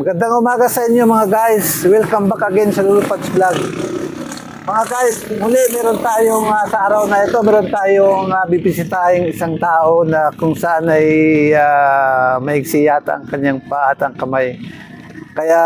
Magandang umaga sa inyo mga guys. Welcome back again sa Lulupads Vlog. Mga guys, muli meron tayong ah, sa araw na ito, meron tayong uh, bibisitahin isang tao na kung saan ay uh, maigsi yata ang kanyang paa at ang kamay. Kaya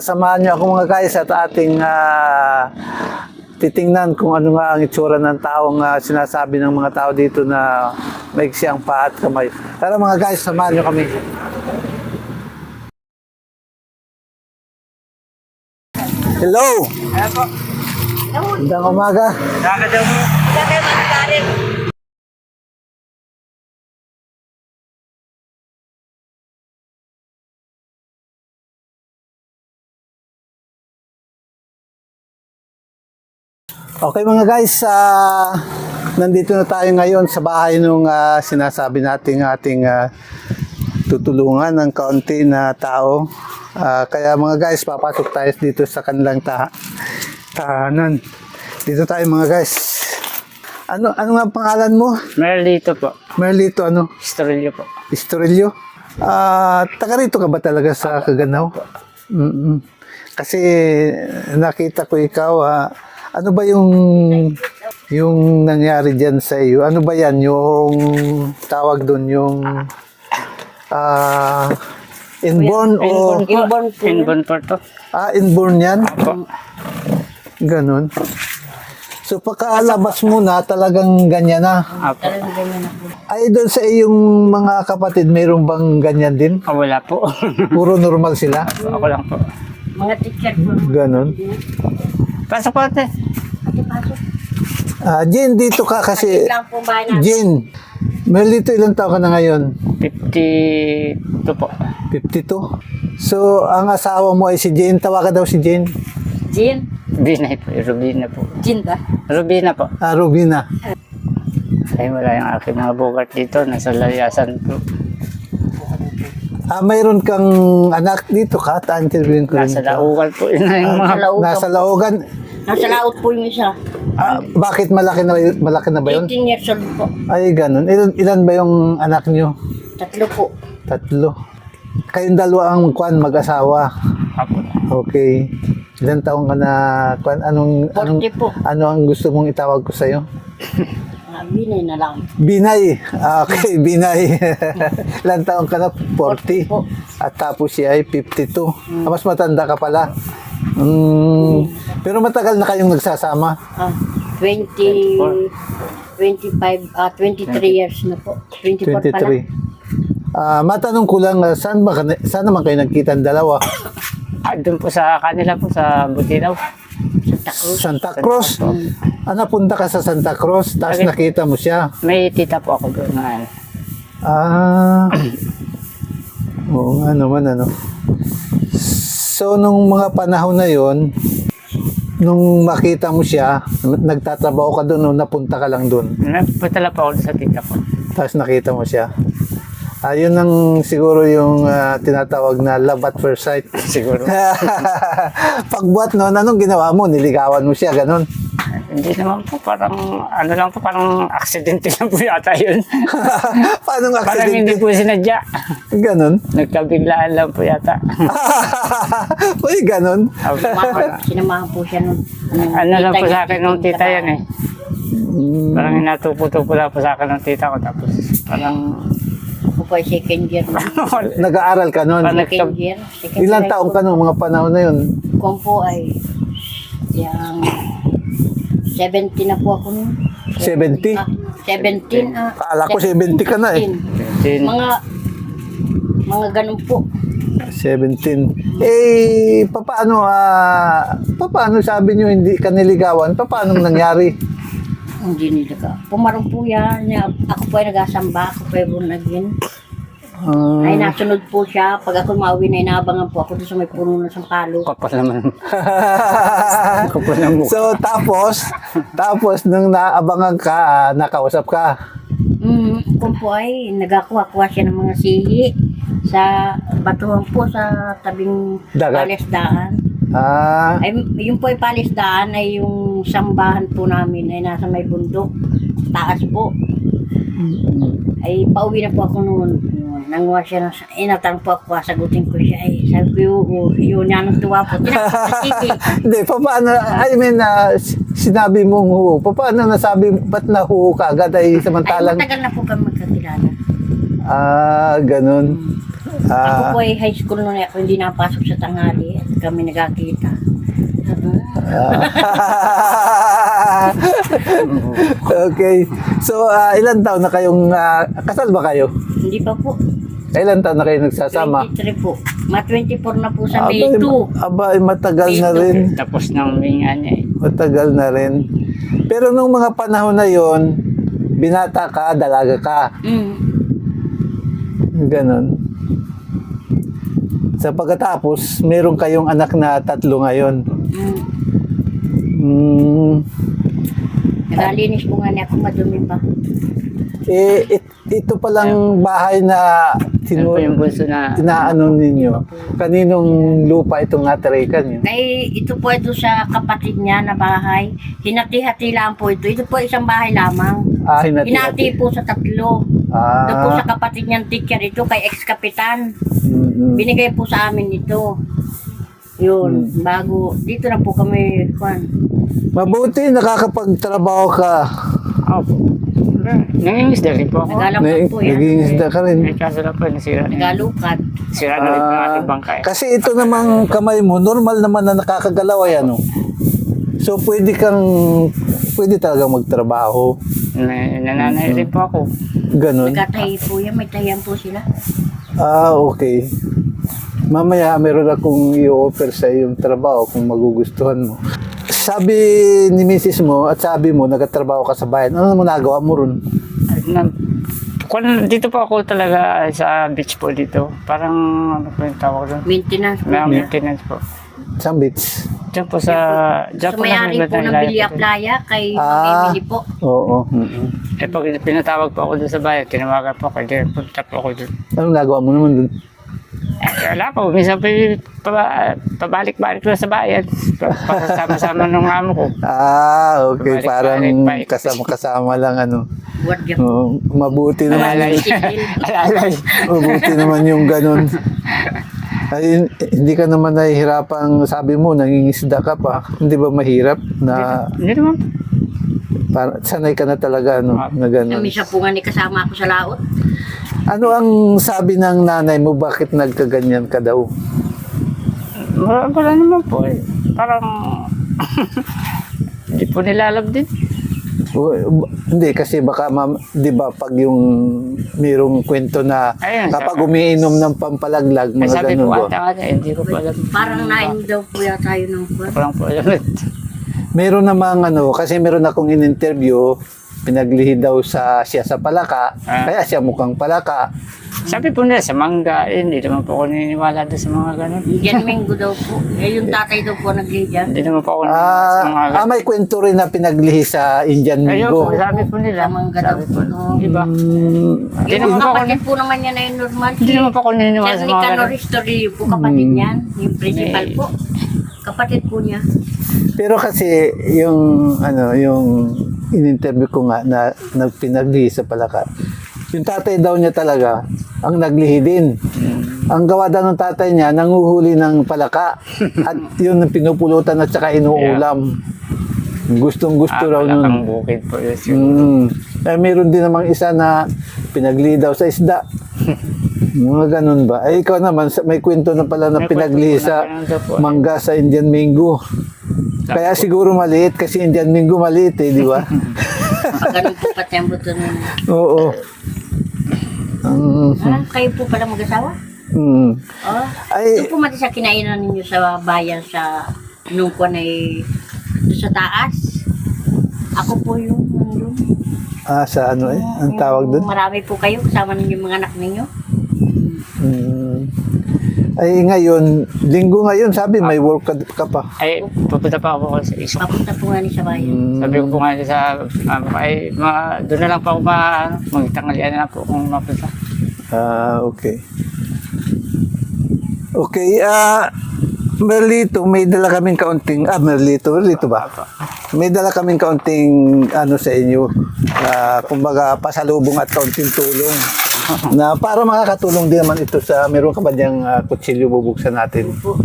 samahan niyo ako mga guys at ating ah, titingnan kung ano nga ang itsura ng taong ah, sinasabi ng mga tao dito na maigsi ang paa at kamay. Tara mga guys, samahan niyo kami. Hello! Magandang umaga. Okay mga guys, ah, nandito na tayo ngayon sa bahay nung ah, sinasabi nating ating ah, tutulungan ng kaunti na tao. Ah, kaya mga guys, papasok tayo dito sa kanilang ta tahanan. Dito tayo mga guys. Ano ano nga ang pangalan mo? Merlito po. Merlito ano? Estrello po. Estorillo? Ah, taga rito ka ba talaga sa Kaganaw? mm Kasi nakita ko ikaw, ah, ano ba yung yung nangyari diyan sa iyo? Ano ba 'yan yung tawag doon yung ah inborn o Inborn po. Inborn po to. ah inborn 'yan? Po. Ganun. So pagkaalabas mo na talagang ganyan na. Apo. Ay doon sa iyong mga kapatid, mayroon bang ganyan din? Ah, wala po. Puro normal sila? Ako lang po. Mga teacher po. Ganun. Pasok po ate. Ate, pasok. Ah, Jen, dito ka kasi... Lang po ba na? Jen, Merlito, ilang taon ka na ngayon? 52 po. 52? So, ang asawa mo ay si Jane. Tawa ka daw si Jane. Jean? Rubina po. Rubina po. Jean ba? Rubina po. Ah, Rubina. Ay wala yung aking mga bugat dito. Nasa layasan po. Ah, mayroon kang anak dito ka? Ta-interviewin ko rin. Nasa ito. laugal po. Yun na yung mga... Nasa. Nasa Laogan. Nasa laot po yung isa. Ah, bakit malaki na, malaki na ba yun? 18 years old po. Ay, ganun. Ilan, ilan ba yung anak nyo? Tatlo po. Tatlo. Kayong dalawa ang kwan mag-asawa. Apo. Okay. Ilan taong ka na kwan? Anong, anong, 40 po. ano ang gusto mong itawag ko sa'yo? Ah, binay na lang. Binay. Ah, Okay, Binay. Ilan taong ka na? 40. po. At tapos siya ay 52. Ah, mas matanda ka pala. Mm, pero matagal na kayong nagsasama. Ah, 20... 25, ah, 23 years na po. 24 pala. 23. Ah, matanong ko lang, ah, saan, ba, saan naman kayo nagkita ang dalawa? Ah, doon po sa kanila po sa Butinaw. Santa Cruz. Santa Cruz. Ah, napunta ka sa Santa Cruz, tapos Okay. nakita mo siya. May tita po ako doon. na ano. Ah. Oo nga naman, ano. So, nung mga panahon na yon nung makita mo siya, nagtatrabaho ka doon o napunta ka lang doon, Napunta lang po ako sa tita ko. tapos nakita mo siya. Ayun ang siguro yung ah, tinatawag na love at first sight. Siguro. Pagbuhat noon, anong ginawa mo? Niligawan mo siya, ganun. Hindi naman po, parang, ano lang po, parang aksidente lang po yata yun. Paano nga parang hindi po sinadya. Ganun. Nagkabiglaan lang po yata. Uy, ganun. Sinamahan, sinamahan po siya nun. ano lang po sa akin nung tita yan eh. Parang inatupo-tupo lang po sa akin ng tita ko. Tapos parang, Ako po ay second year na. Nag-aaral ka noon. Parang Second year. Second Ilang year taong ka noong mga panahon na yun? Kung po ay yung 70 na po ako nun. 70? Ah, 17 ah. Akala ko 70 ka na eh. 17. din, Mga mga ganun po. 17. Eh, papaano, ah, papaano sabi nyo hindi ka niligawan? Papaano nangyari? Hindi nila ka. Pumarong po yan. Ako po ay nag-asamba. Ako po ay bunagin. Ah, Ay nasunod po siya. Pag ako mauwi na inabangan po ako doon sa may puno ng sampalo. kapal naman. kapal ng mukha. so, tapos, tapos nung naabangan ka, ah, nakausap ka. Mm, kung po ay nagakuha-kuha siya ng mga sihi sa batuhan po sa tabing Dagat. palisdaan. Ah, Ay, yung po ay palisdaan ay yung sambahan po namin ay nasa may bundok. Taas po. Ay, pauwi na po ako noon. Nanguha siya ng, inatang po ako, sagutin ko siya. Ay, Sabi ko, yun, yun yan ang tuwa po. Hindi, paano, I mean, ah, s- sinabi mong huho. Paano nasabi, ba't na huho ka agad ay Ay, samantalang, matagal na po kami magkakilala. ah, ganun. Ako Ah, po ay high school noon ako hindi napasok sa tanghali at kami nagkakita. Sabi, okay. So, ah, ilan taon na kayong, ah, kasal ba kayo? Hindi pa po. Ilan taon na kayo nagsasama? 23 po. Ma 24 na po sa May Aba, 2. aba, ay matagal na rin. Tapos nang minga niya eh. Matagal na rin. Pero nung mga panahon na yon, binata ka, dalaga ka. Mm. Ganon. Sa pagkatapos, meron kayong anak na tatlo ngayon. Mm. Mm, Nagalinis po nga niya ako madumi pa. eh, it- ito palang bahay na sinu- po yung bunso na inaano ninyo. Kaninong lupa itong natirikan nyo? Kay ito po ito sa kapatid niya na bahay. Hinati-hati lang po ito. Ito po isang bahay lamang. Ah, hinati. Hinati po sa tatlo. Ito po Ah, sa kapatid niyang teacher. Ito kay ex-kapitan. mm, mm. Binigay po sa amin ito. Yun, bago. Dito na po kami, kwan. Mabuti, nakakapagtrabaho ka. Opo. Nangingisda rin po ako. Nagalaw Na, po yan. naging isda ka rin. Eh, kaso lang po, nasira. Nagalukad. Sira na rin po ang Ah, ating bangkay. kasi ito namang kamay mo, normal naman na nakakagalaw ay ano. So pwede kang, pwede talaga magtrabaho. Na, nananay rin po ako. Ganon. Nagkatahi po yan. May tahiyan po sila. Ah, okay. Mamaya meron akong i-offer sa yung trabaho kung magugustuhan mo. Sabi ni Mrs. mo at sabi mo, nagtatrabaho ka sa bayan. Ano mo nagawa mo ron? Na, kung dito po ako talaga sa beach po dito. Parang ano po yung tawag doon? Maintenance po. Maintenance po. Sa beach. Diyan po sa... Diyan po Sumayari po ng Bilya Playa kay Ah. Emily po. Oo. mm-mm. Eh pag pinatawag po ako doon sa bayan, tinawagan po ako, di punta po ako doon. Anong nagawa mo naman dun? Eh, wala po, minsan paba, pabalik-balik ko sa bayan. Pa- Pasasama-sama ng amo ko. Ah, okay. Balik, Parang kasama-kasama lang ano. Oo, mabuti naman. Alalay. Alalay. Mabuti naman yung ganun. Ay, hindi ka naman nahihirapang sabi mo, nangingisda ka pa. Hindi ba mahirap na Hindi naman para, sanay ka na talaga ano, na ganun? Misa po nga ni kasama ako sa laot. Ano ang sabi ng nanay mo, bakit nagkaganyan ka daw? Wala, wala naman po eh. Parang... Hindi po nilalab din. O, b- hindi, kasi baka, ma'am, di ba, pag yung mayroong kwento na Ayun, kapag sa- umiinom ng pampalaglag, Eh, mga sabi ganun po ata nga, eh, hindi ko po alam. Parang nain daw po yata yun ng kwan. Parang po alam. Meron namang ano, kasi meron akong in-interview, pinaglihi daw sa siya sa palaka, Ah. kaya siya mukhang palaka. Sabi po nila sa mangga, eh, hindi naman po ako naniniwala doon sa mga ganun. Indian Mingo daw po. Eh, yung tatay daw po nag-Indian. Hindi naman po ako naniniwala sa mga Ah, ah, ganun. may kwento rin na pinaglihi sa Indian Ayun Mingo. po, sabi po nila. Sa mangga daw po. no. di ba? Mm, Hindi Yung naman po ako, kapatid po naman yan ay normal. hindi naman po ako naniniwala Yan sa ni mga Canor ganun. History po kapatid Hmm. niyan. Yung principal po. Kapatid po niya. pero kasi yung ano, yung in-interview ko nga na, na pinaglihi sa palaka. Yung tatay daw niya talaga ang naglihi din. Ang gawa daw ng tatay niya, nanguhuli ng palaka. at yun ang pinupulutan at saka inuulam. Gustong gusto Ah, raw nun. kang bukid po. Yes, yun. Mm. Eh, meron din namang isa na pinagli daw sa isda. Mga ganun ba? Eh, ikaw naman, may kwento na pala na pinagli sa mangga sa Indian Mingo. Kaya siguro maliit kasi Indian Mingo maliit eh, di ba? Ganun po pati ang buto nun. Oo. Mm, Ah, kayo po pala mag-asawa? mm. Oh. Ay, Ito po mati sa kinainan ninyo sa bayan sa nung ko na doon sa taas. Ako po yung nandun. ah, sa ano eh, ang tawag doon? Marami po kayo kasama ninyo yung mga anak ninyo. Mm. Ay, ngayon, linggo ngayon, sabi may work ka, ka pa. Ay, pupunta pa ako sa isok. Papunta po nga ni sa bayan. Mm. Sabi ko po nga sa, um, ay, ma, doon na lang po ako ma, ano, magtanghalian na lang po kung mapunta. Ah, okay. Okay, ah, Merlito, may dala kaming kaunting, ah, Merlito, Merlito ba? May dala kaming kaunting, ano sa inyo, ah, kumbaga, pasalubong at kaunting tulong. na para makakatulong din naman ito sa meron ka ba diyang ah, kutsilyo bubuksan natin? Po.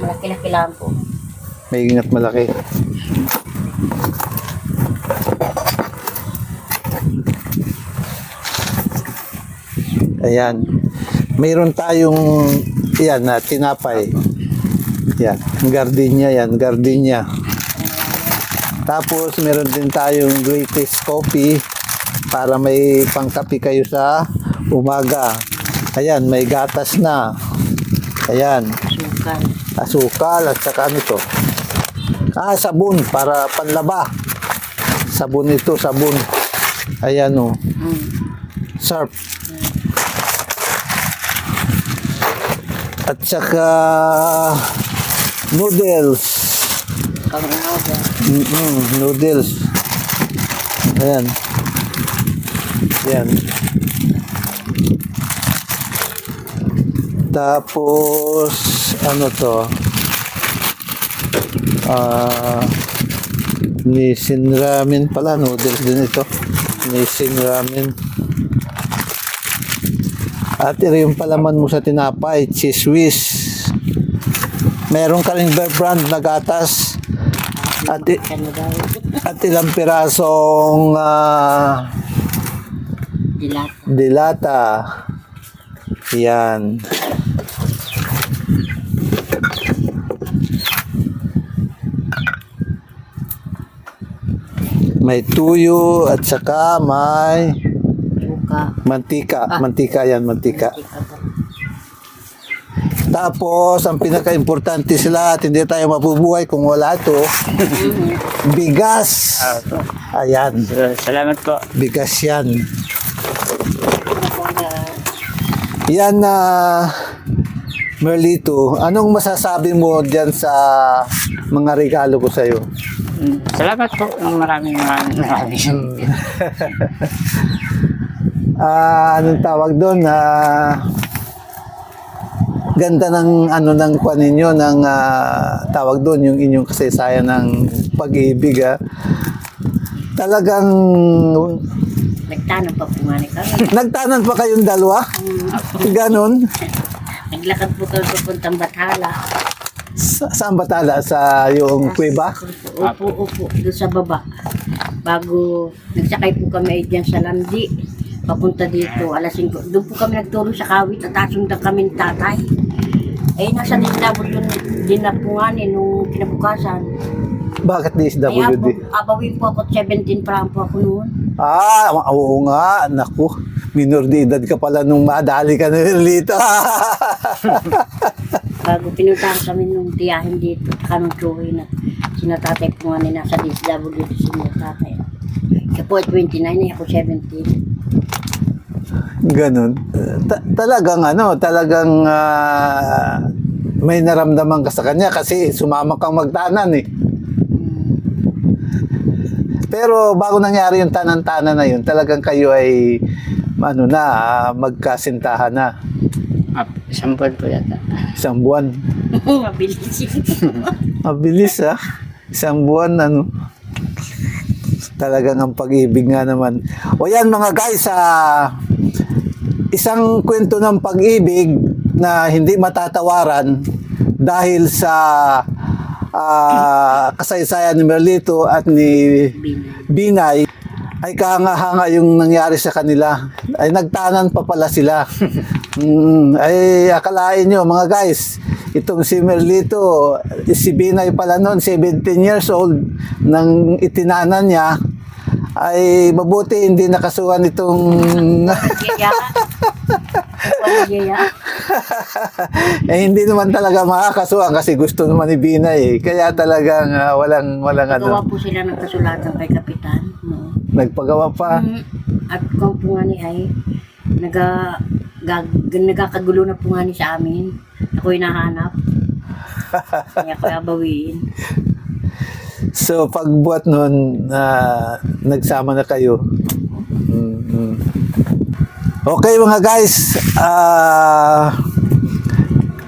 Malaki-laki lang po. May ingat malaki. Ayan. Mayroon tayong yan na tinapay. Yan, gardenia yan, gardenia. Tapos meron din tayong greatest coffee para may pangkapi kayo sa umaga. Ayan, may gatas na. Ayan, Sukal. asukal at saka ano to? Ah, sabon para panlaba. Sabon ito, sabon. Ayan o, Mm. surf. At saka noodles. Kamunaga. Mm-mm, noodles. Ayan. Ayan. Tapos, ano to? Ah, Nissin ramen pala. Noodles din ito. Nissin ramen. At ito yung palaman mo sa tinapay. Cheese whiz. Meron ka rin brand na gatas. At, Ano at ilang pirasong ah, Dilat. dilata. Yan. May tuyo at saka may Suka. mantika. Mantika yan, mantika. Tika pa. Tapos, ang pinaka-importante sila at hindi tayo mabubuhay kung wala bigas. Ah, po. Ayan, So, salamat po. bigas yan. Mga Yan na Merlito, anong masasabi mo diyan sa mga regalo ko sa iyo? Mm, Salamat po ng maraming maraming maraming. Ah, anong tawag doon? Ah, ganda ng ano ng kwan ninyo ng ah, tawag doon yung inyong kasaysayan ng pag-ibig ah. Talagang nagtanong pa po nga ni kami. nagtanan pa kayong dalawa? Ganon? Naglakad po kami papuntang Bathala. Sa, saan ba tala? Sa yung kuweba? Upo, upo, doon sa baba. Bago nagsakay po kami ay dyan sa Landi. Papunta dito, alas 5. Doon po kami nagturo sa kawit at asundan kami tatay. Eh, nasa dislabot yun din na po nga ni nung kinabukasan. Bakit Kaya po, DSWD? abawin po ako, 17 pa lang po ako noon. Ah, oo nga. Naku, minor de edad ka pala nung madali ka na dito. Bago pinuntahan kami nung tiyahin dito, kanong tsuhin na sinatatay po nga ni nasa DSW dito sinatatay. Siya po ay 29, eh, ako 17. Ganon. Ta- talagang ano, talagang ah, may naramdaman ka sa kanya kasi sumama kang magtanan eh. Pero bago nangyari yung tanan-tanan na yun, talagang kayo ay ano na, ah, magkasintahan na. Ah, Isang buwan po yata. Isang buwan. Mabilis yun. Mabilis ah. Isang buwan ano. Talagang ang pag-ibig nga naman. O yan mga guys, ah, isang kwento ng pag-ibig na hindi matatawaran dahil sa ah, kasaysayan ni Merlito at ni Binay. Ay kahanga-hanga yung nangyari sa kanila. Ay nagtanan pa pala sila. mm, ay akalain nyo mga guys, itong si Merlito, si Binay pala noon, 17 years old, nang itinanan niya, ay mabuti hindi nakasuhan itong Yaya. Wala yaya. eh hindi naman talaga makakasuhan kasi gusto naman ni Binay eh. Kaya talagang ah, walang walang ano, po sila ng kasulatan kay Kapitan. No? nagpagawa pa. Mm, At kung po nga ni ay, naga, gag, nagkakagulo na po nga ni sa amin. Ako hinahanap. Kaya ko abawiin. So pagbuhat nun, na nagsama na kayo. Okay mga guys, ah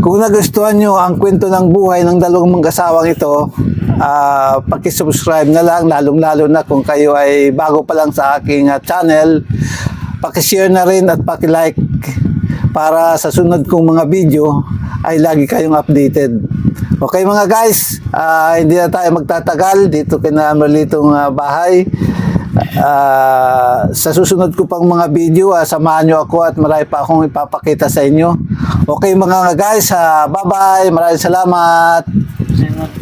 kung nagustuhan nyo ang kwento ng buhay ng dalawang mag-asawang ito, ah, pakisubscribe na lang, lalong-lalo na kung kayo ay bago pa lang sa aking ah, channel. Pakishare na rin at pakilike para sa sunod kong mga video ay lagi kayong updated. Okay mga guys, ah, hindi na tayo magtatagal dito kina Marlitong ah, bahay. Ah, sa susunod ko pang mga video, ah, samahan nyo ako at marami pa akong ipapakita sa inyo. Okay mga guys, ah, bye-bye. Maraming salamat. Salamat